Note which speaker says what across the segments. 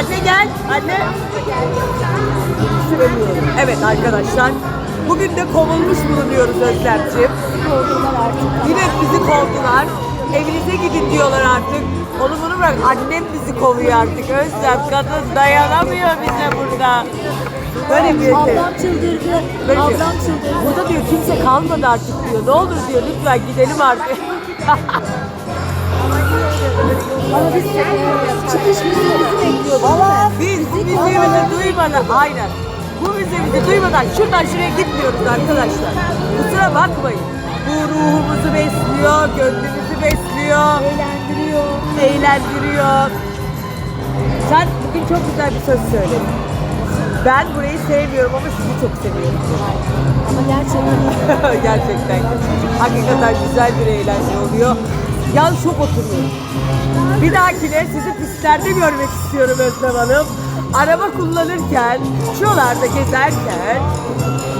Speaker 1: Anne gel. Anne. Süremiyorum. Evet arkadaşlar. Bugün de kovulmuş bulunuyoruz Özlemciğim. Yine bizi kovdular. Evinize gidin diyorlar artık. Onu bunu bırak. Annem bizi kovuyor artık. Özlem kadın dayanamıyor bize burada. Böyle bir yeter.
Speaker 2: Ablam çıldırdı.
Speaker 1: Böyle diyor.
Speaker 2: Ablam çıldırdı.
Speaker 1: Burada diyor kimse kalmadı artık diyor. Ne olur diyor lütfen gidelim artık.
Speaker 2: Ama biz çıkış müziğimizi bekliyorduk. Valla
Speaker 1: Biz müziğimizi duymadan, aynen. Bu müziğimizi duymadan şuradan şuraya gitmiyoruz arkadaşlar. Kusura bakmayın. Bu ruhumuzu besliyor, gönlümüzü besliyor,
Speaker 2: eğlendiriyor.
Speaker 1: eğlendiriyor. Sen bugün çok güzel bir söz söyledin. Ben burayı sevmiyorum ama sizi çok seviyorum.
Speaker 2: Ama gerçekten
Speaker 1: Gerçekten. Hakikaten güzel bir eğlence oluyor. Yan çok oturuyor. Bir dahakine sizi pistlerde görmek istiyorum Özlem Hanım. Araba kullanırken, şuralarda gezerken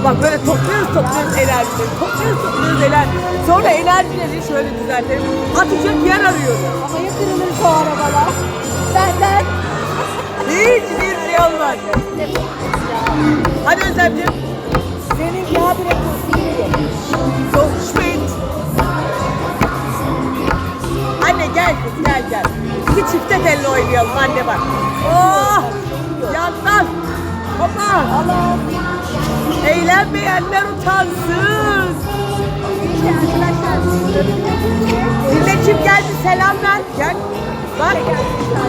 Speaker 1: Bak böyle topluyoruz topluyoruz enerjileri, topluyoruz topluyoruz enerji. Sonra enerjileri şöyle düzenlerim. Atacak yer arıyorum.
Speaker 2: ama ya kırılırsa o arabalar? Senden.
Speaker 1: Hiçbir şey olmaz. Hadi Özlemciğim.
Speaker 2: Senin yağ bile
Speaker 1: gel gel. Bir çifte telli oynayalım anne bak. Oh! Yandan.
Speaker 2: Allah.
Speaker 1: Eğlenmeyenler utansın. Milletim geldi selam ver. Gel. Bak.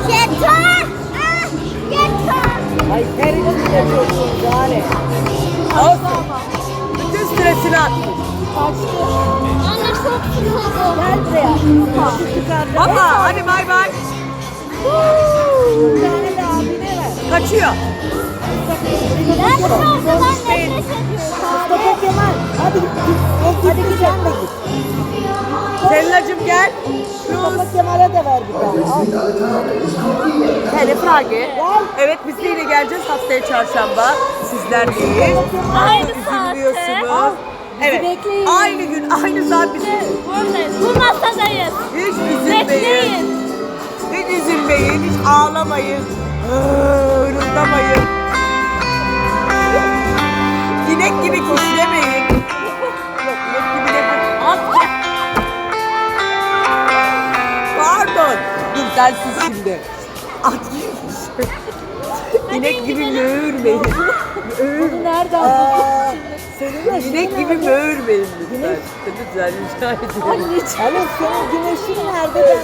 Speaker 2: Yeter. Ah, yeter.
Speaker 1: Ay için yapıyorsun yani. Bütün stresini attın.
Speaker 2: Anne çok sıkıldı. Gel buraya.
Speaker 1: Hoppa hadi bay bay. Kaçıyor.
Speaker 2: Ben zaman nefret ediyorum. Kemal. Hadi git. Hadi git sen de git.
Speaker 1: Selinacığım gel.
Speaker 2: Mustafa Kemal'e de ver bir tane.
Speaker 1: Hele Frage. Evet biz de yine geleceğiz haftaya çarşamba. Sizlerleyiz.
Speaker 2: Aynı
Speaker 1: Üzülmüyorsunuz.
Speaker 2: saatte.
Speaker 1: Evet.
Speaker 2: bekleyin.
Speaker 1: Aynı gün, aynı saat biz
Speaker 3: Buradayız. Bu masadayız.
Speaker 1: hiç üzülmeyin.
Speaker 3: Bekleyin.
Speaker 1: Hiç üzülmeyin, hiç ağlamayın. Hırıldamayın. İnek gibi kişilemeyin. Yok, inek gibi. Pardon. Dur sensiz şimdi. At gibi. İnek gibi müğürmeyin.
Speaker 2: Bunu nereden buldun? Senin
Speaker 1: İnek gibi müğürmeyin lütfen. Lütfen rica ediyorum.
Speaker 2: Anneciğim. Hani senin güneşin nerede ben